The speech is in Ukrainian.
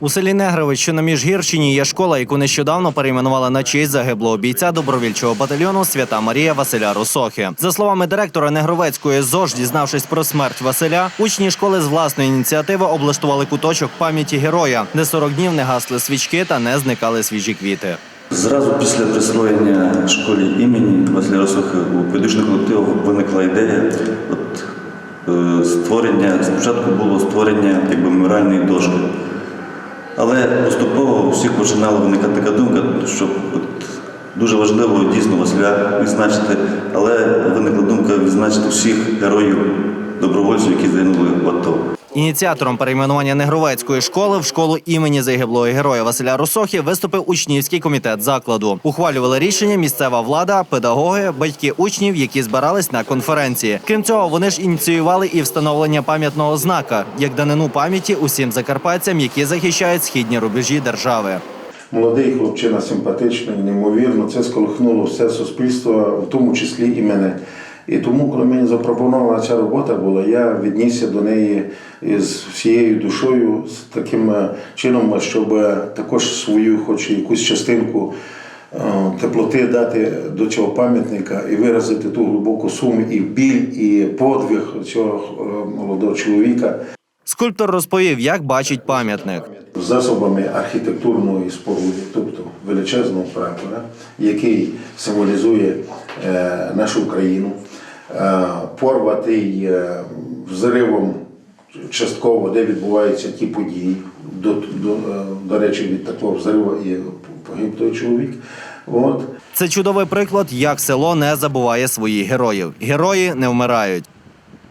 У селі Негрович, що на Міжгірщині, є школа, яку нещодавно перейменували на честь загиблого бійця добровільчого батальйону Свята Марія Василя Русохи. За словами директора Негровецької ЗОЖ, дізнавшись про смерть Василя, учні школи з власної ініціативи облаштували куточок пам'яті героя, де 40 днів не гасли свічки та не зникали свіжі квіти. Зразу після присвоєння школі імені Василя Росохи у педагогічного колективу виникла ідея от, е, створення, спочатку було створення якби, меморіальної дошки. Але поступово всіх починала виникати така думка, що от, дуже важливо дійсно Василя відзначити, але виникла думка відзначити всіх героїв добровольців, які загинули в АТО. Ініціатором перейменування Негровецької школи в школу імені загиблого героя Василя Русохи виступив учнівський комітет закладу. Ухвалювали рішення місцева влада, педагоги, батьки учнів, які збирались на конференції. Крім цього, вони ж ініціювали і встановлення пам'ятного знака як данину пам'яті усім закарпатцям, які захищають східні рубежі держави. Молодий хлопчина симпатичний, неймовірно, це сколихнуло все суспільство, в тому числі і мене. І тому, коли мені запропонована ця робота була, я віднісся до неї з всією душою, з таким е, чином, щоб також свою, хоч якусь частинку е, теплоти дати до цього пам'ятника і виразити ту глибоку суму і біль, і подвиг цього е, молодого чоловіка. Скульптор розповів, як бачить пам'ятник. засобами архітектурної споруди, тобто величезного прапора, який символізує нашу Україну, порватий е, взривом частково, де відбуваються ті події. До, до, е, до речі, від такого взриву і погиб той чоловік. От. Це чудовий приклад, як село не забуває своїх героїв. Герої не вмирають.